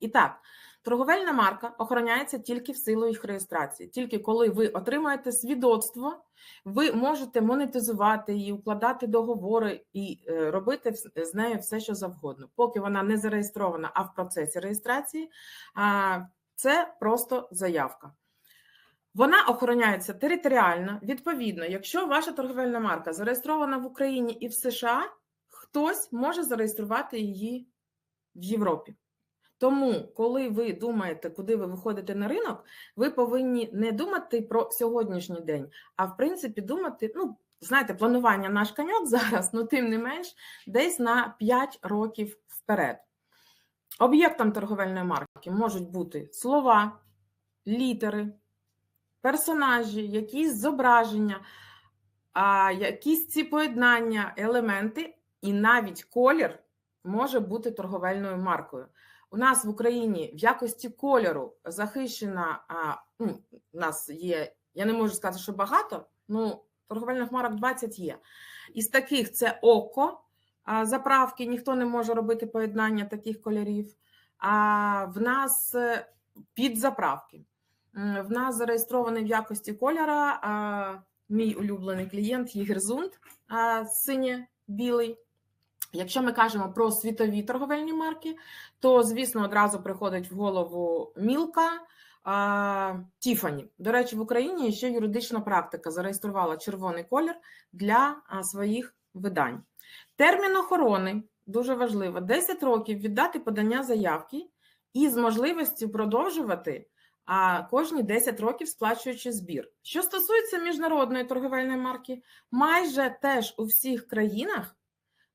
І так, торговельна марка охороняється тільки в силу їх реєстрації. Тільки коли ви отримаєте свідоцтво, ви можете монетизувати її, укладати договори і е, робити з нею все, що завгодно. Поки вона не зареєстрована, а в процесі реєстрації, це просто заявка. Вона охороняється територіально. Відповідно, якщо ваша торговельна марка зареєстрована в Україні і в США, хтось може зареєструвати її в Європі. Тому, коли ви думаєте, куди ви виходите на ринок, ви повинні не думати про сьогоднішній день, а в принципі думати, ну, знаєте, планування наш коньок зараз, ну тим не менш, десь на 5 років вперед. Об'єктом торговельної марки можуть бути слова, літери, персонажі, якісь зображення, якісь ці поєднання, елементи, і навіть колір може бути торговельною маркою. У нас в Україні в якості кольору захищена, а, ну, у нас є, я не можу сказати, що багато, ну, торговельних марок 20 є. Із таких це око, а, заправки, ніхто не може робити поєднання таких кольорів. А в нас е, підзаправки. В нас зареєстрований в якості кольора а, мій улюблений клієнт Єгерзунд синє-білий. Якщо ми кажемо про світові торговельні марки, то, звісно, одразу приходить в голову Мілка, Тіфані. До речі, в Україні ще юридична практика зареєструвала червоний колір для своїх видань. Термін охорони дуже важливо: 10 років віддати подання заявки і з можливістю продовжувати кожні 10 років сплачуючи збір. Що стосується міжнародної торговельної марки, майже теж у всіх країнах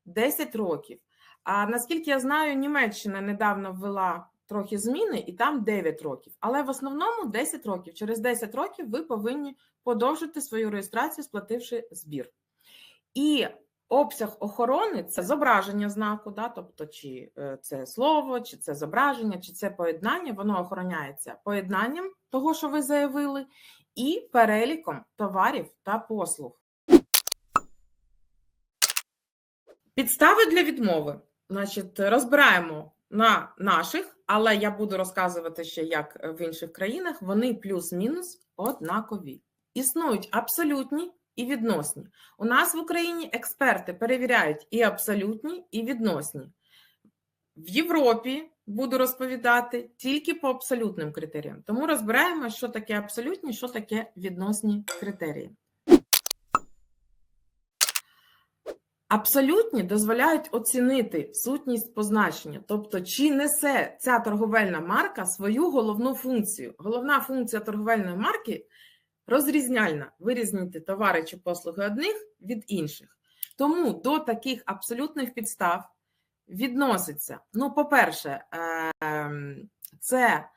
10 років. А наскільки я знаю, Німеччина недавно ввела трохи зміни, і там 9 років. Але в основному 10 років. Через 10 років ви повинні подовжити свою реєстрацію, сплативши збір. І обсяг охорони це зображення знаку, да, тобто, чи е, це слово, чи це зображення, чи це поєднання, воно охороняється поєднанням того, що ви заявили, і переліком товарів та послуг. Підстави для відмови. Значить, розбираємо на наших, але я буду розказувати ще як в інших країнах. Вони плюс-мінус однакові. Існують абсолютні і відносні. У нас в Україні експерти перевіряють і абсолютні, і відносні. В Європі буду розповідати тільки по абсолютним критеріям. Тому розбираємо, що таке абсолютні, що таке відносні критерії. Абсолютні дозволяють оцінити сутність позначення, тобто, чи несе ця торговельна марка свою головну функцію. Головна функція торговельної марки розрізняльна вирізнити товари чи послуги одних від інших. Тому до таких абсолютних підстав відноситься, ну, по-перше, ем, це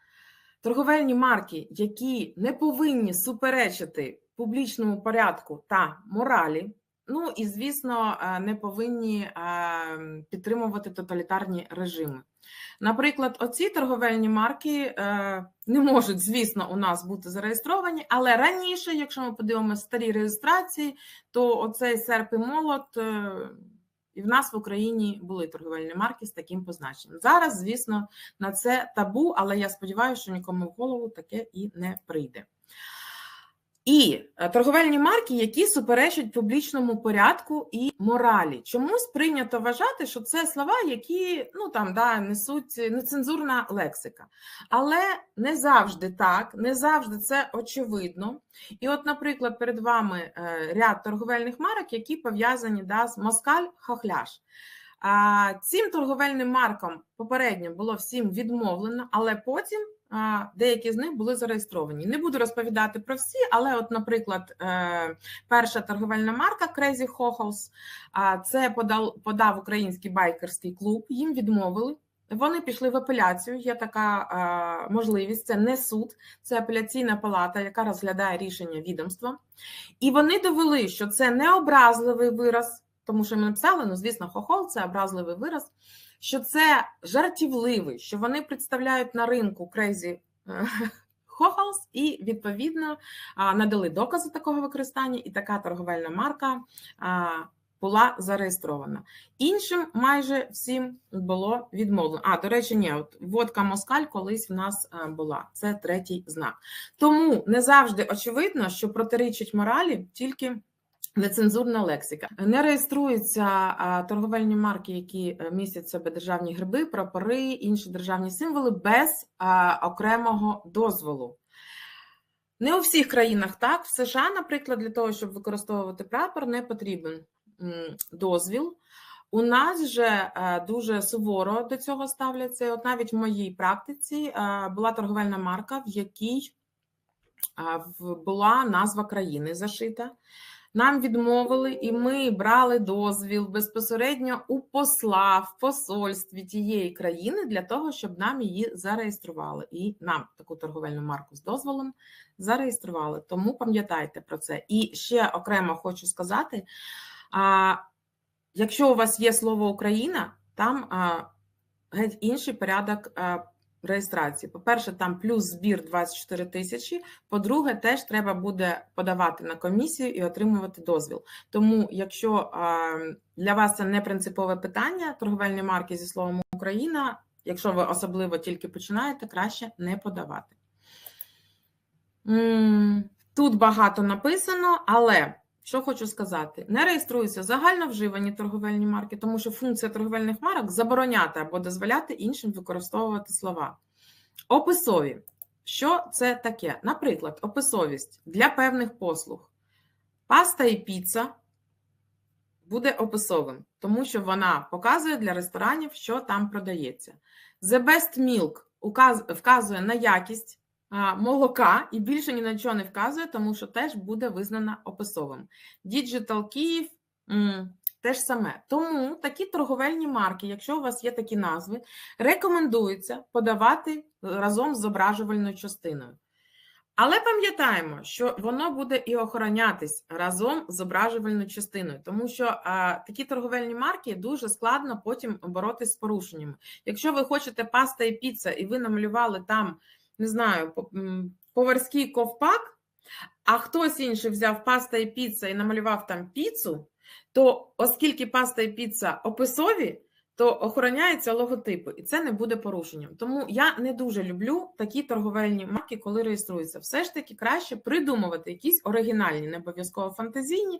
торговельні марки, які не повинні суперечити публічному порядку та моралі. Ну і звісно, е, не повинні е, підтримувати тоталітарні режими. Наприклад, оці торговельні марки е, не можуть, звісно, у нас бути зареєстровані, але раніше, якщо ми подивимося старі реєстрації, то оцей серп і молот, і в нас в Україні були торговельні марки з таким позначенням. Зараз, звісно, на це табу, але я сподіваюся, що нікому в голову таке і не прийде. І торговельні марки, які суперечать публічному порядку і моралі. Чомусь прийнято вважати, що це слова, які ну там да несуть нецензурна лексика. Але не завжди так, не завжди це очевидно. І, от, наприклад, перед вами ряд торговельних марок, які пов'язані да, з москаль хохляш. А цим торговельним маркам попередньо було всім відмовлено, але потім деякі з них були зареєстровані. Не буду розповідати про всі, але, от, наприклад, перша торговельна марка Crazy Hochhaus, це подав, подав український байкерський клуб, їм відмовили. Вони пішли в апеляцію. Є така можливість. Це не суд, це апеляційна палата, яка розглядає рішення відомства. І вони довели, що це не образливий вираз, тому що ми написали, ну, звісно, хохол це образливий вираз що це жартівливий, що вони представляють на ринку Crazy Хохалс і, відповідно, надали докази такого використання, і така торговельна марка була зареєстрована. Іншим майже всім було відмовлено. А, до речі, ні, от водка Москаль колись в нас е, була. Це третій знак. Тому не завжди очевидно, що протирічить моралі тільки. Нецензурна лексика. Не реєструються торговельні марки, які е, містять в себе державні гриби, прапори, інші державні символи без окремого дозволу. Не у всіх країнах так. В США, наприклад, для того, щоб використовувати прапор, не потрібен дозвіл. У нас же е, дуже суворо до цього ставляться. От навіть в моїй практиці е, була торговельна марка, в якій була назва країни зашита. Нам відмовили, і ми брали дозвіл безпосередньо у посла в посольстві тієї країни для того, щоб нам її зареєстрували. І нам таку торговельну марку з дозволом зареєстрували. Тому пам'ятайте про це. І ще окремо хочу сказати: а, якщо у вас є слово Україна, там а, геть інший порядок а, реєстрації. По-перше, там плюс збір 24 тисячі. По-друге, теж треба буде подавати на комісію і отримувати дозвіл. Тому, якщо для вас це не принципове питання, торговельні марки зі словом Україна, якщо ви особливо тільки починаєте, краще не подавати. Тут багато написано, але що хочу сказати: не реєструються загально вживані торговельні марки, тому що функція торговельних марок забороняти або дозволяти іншим використовувати слова. Описові. Що це таке? Наприклад, описовість для певних послуг. Паста і піца буде описовим, тому що вона показує для ресторанів, що там продається. The Best Milk вказує на якість молока і більше ні на чого не вказує, тому що теж буде визнана описовим. Digital Київ теж саме. Тому такі торговельні марки, якщо у вас є такі назви, рекомендується подавати разом з зображувальною частиною. Але пам'ятаємо, що воно буде і охоронятись разом з зображувальною частиною, тому що а, такі торговельні марки дуже складно потім боротись з порушеннями. Якщо ви хочете паста і піца, і ви намалювали там, не знаю, по- поварський ковпак, а хтось інший взяв паста і піца і намалював там піцу, то оскільки паста і піца описові, то охороняються логотипи, і це не буде порушенням. Тому я не дуже люблю такі торговельні марки, коли реєструються. Все ж таки краще придумувати якісь оригінальні, не обов'язково фантазійні,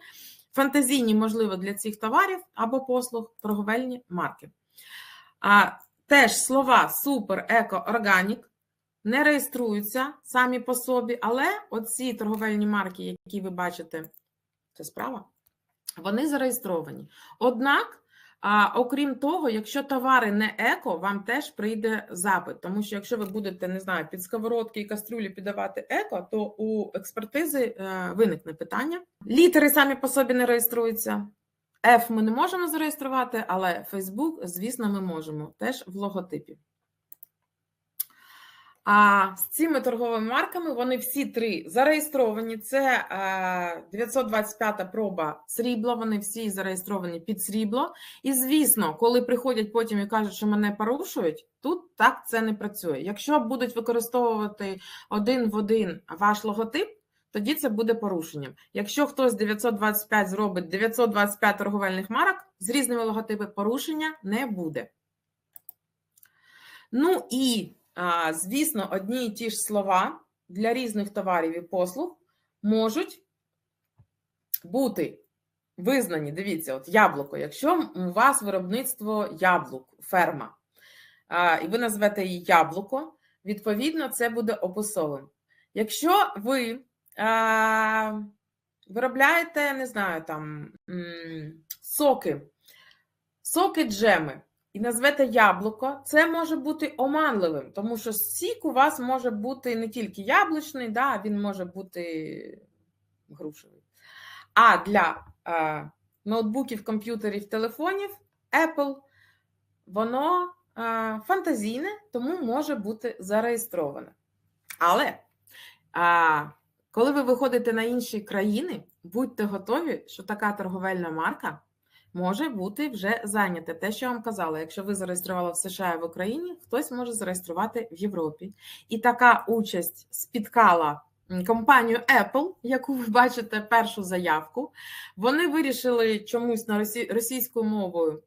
фантазійні, можливо, для цих товарів або послуг торговельні марки. А теж слова супер, еко, органік не реєструються самі по собі, але оці торговельні марки, які ви бачите, це справа, вони зареєстровані. Однак, а, окрім того, якщо товари не еко, вам теж прийде запит. Тому що якщо ви будете, не знаю, під сковородки і кастрюлі піддавати еко, то у експертизи е, виникне питання. Літери самі по собі не реєструються. F ми не можемо зареєструвати, але Facebook, звісно, ми можемо теж в логотипі. А з цими торговими марками вони всі три зареєстровані. Це е, 925 проба срібла. Вони всі зареєстровані під срібло. І звісно, коли приходять потім і кажуть, що мене порушують, тут так це не працює. Якщо будуть використовувати один в один ваш логотип, тоді це буде порушенням. Якщо хтось 925 зробить 925 торговельних марок з різними логотипами, порушення не буде. Ну і Звісно, одні і ті ж слова для різних товарів і послуг можуть бути визнані. Дивіться, от яблуко. Якщо у вас виробництво яблук, ферма, і ви назвете її яблуко, відповідно, це буде описовим. Якщо ви виробляєте, не знаю, там соки, соки джеми і назвете яблуко, це може бути оманливим, тому що сік у вас може бути не тільки яблучний, да, він може бути грушевий. А для е, ноутбуків, комп'ютерів, телефонів Apple воно е, фантазійне, тому може бути зареєстроване. Але е, коли ви виходите на інші країни, будьте готові, що така торговельна марка може бути вже зайняте. Те, що я вам казала, якщо ви зареєстрували в США і в Україні, хтось може зареєструвати в Європі. І така участь спіткала компанію Apple, яку ви бачите першу заявку. Вони вирішили чомусь на росі... російською мовою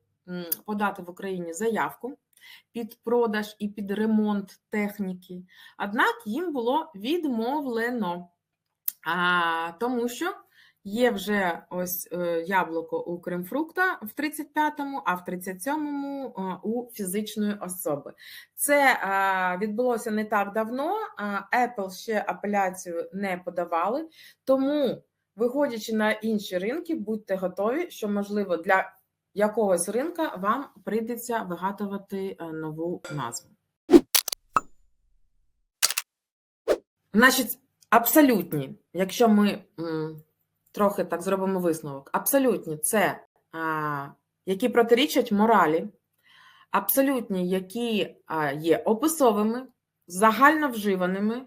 подати в Україні заявку під продаж і під ремонт техніки. Однак їм було відмовлено, а, тому що є вже ось е, яблуко у Кримфрукта в 35-му, а в 37-му е, у фізичної особи. Це е, відбулося не так давно. Apple ще апеляцію не подавали, тому, виходячи на інші ринки, будьте готові, що можливо для якогось ринка вам прийдеться вигадувати нову назву. Значить, абсолютні, якщо ми трохи так зробимо висновок, абсолютні це а, які протирічать моралі, абсолютні, які а, є описовими, загальновживаними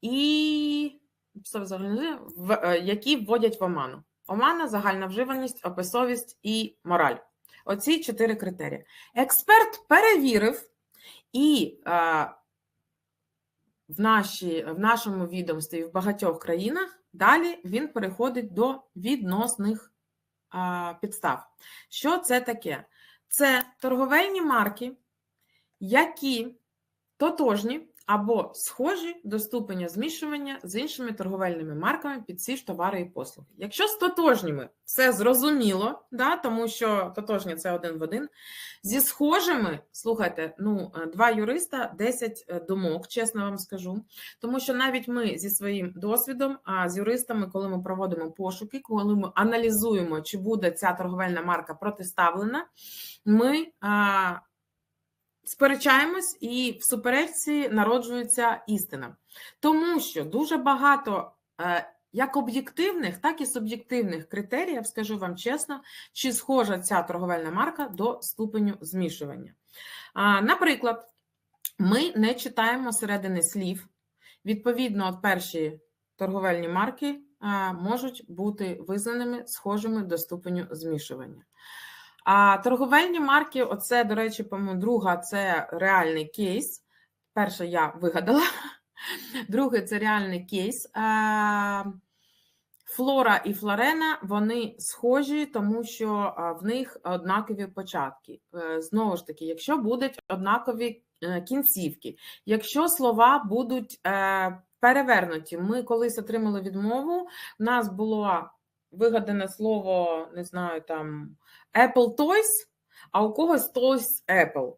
і е, які вводять в оману. Омана, загальна вживаність, описовість і мораль. Оці чотири критерії. Експерт перевірив і е, в, наші, в нашому відомстві в багатьох країнах далі він переходить до відносних а, підстав. Що це таке? Це торговельні марки, які тотожні або схожі до ступеня змішування з іншими торговельними марками під ці ж товари і послуги. Якщо з тотожніми все зрозуміло, да, тому що тотожні це один в один. Зі схожими, слухайте, ну, е, два юриста, 10 е, думок, чесно вам скажу. Тому що навіть ми зі своїм досвідом, а з юристами, коли ми проводимо пошуки, коли ми аналізуємо, чи буде ця торговельна марка протиставлена, ми а, сперечаємось, і в суперечці народжується істина. Тому що дуже багато е, як об'єктивних, так і суб'єктивних критеріїв, скажу вам чесно, чи схожа ця торговельна марка до ступеню змішування. Наприклад, ми не читаємо середини слів. Відповідно, от перші торговельні марки можуть бути визнаними схожими до ступеню змішування. А торговельні марки, оце, до речі, по-моєму, друга це реальний кейс. Перше я вигадала. Другий це реальний кейс. Флора і Флорена вони схожі, тому що в них однакові початки. Е, Знову ж таки, якщо будуть однакові е, кінцівки, якщо слова будуть е, перевернуті, ми колись отримали відмову. У нас було вигадане слово, не знаю, там Apple Toys, а у когось Toys Apple.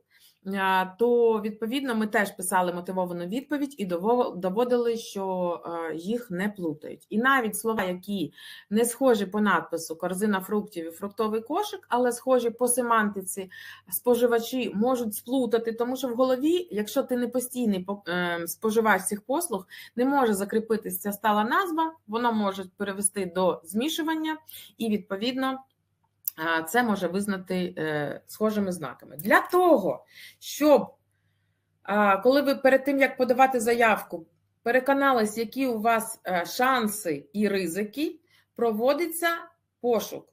То, відповідно, ми теж писали мотивовану відповідь і дово- доводили, що е, їх не плутають. І навіть слова, які не схожі по надпису корзина фруктів і фруктовий кошик, але схожі по семантиці, споживачі можуть сплутати, тому що в голові, якщо ти не постійний по- е, споживач цих послуг, не може закріпитися стала назва, воно може перевести до змішування, і відповідно. Це може визнати е, схожими знаками. Для того, щоб коли ви перед тим, як подавати заявку, переконались, які у вас е, шанси і ризики, проводиться пошук.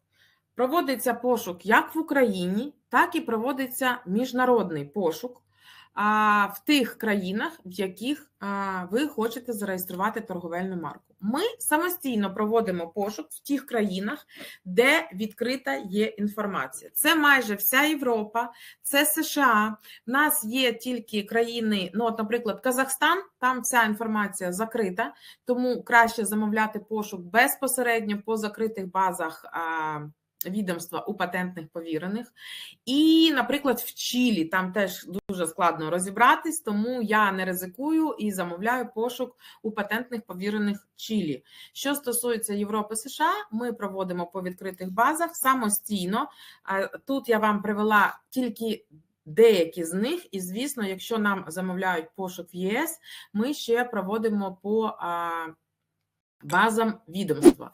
Проводиться пошук як в Україні, так і проводиться міжнародний пошук в тих країнах, в яких а, ви хочете зареєструвати торговельну марку. Ми самостійно проводимо пошук в тих країнах, де відкрита є інформація. Це майже вся Європа, це США. В нас є тільки країни, ну, от, наприклад, Казахстан, там вся інформація закрита, тому краще замовляти пошук безпосередньо по закритих базах. Відомства у патентних повірених. І, наприклад, в Чилі там теж дуже складно розібратись, тому я не ризикую і замовляю пошук у патентних повірених Чилі. Що стосується Європи США, ми проводимо по відкритих базах самостійно. Тут я вам привела тільки деякі з них, і, звісно, якщо нам замовляють пошук в ЄС, ми ще проводимо по базам відомства.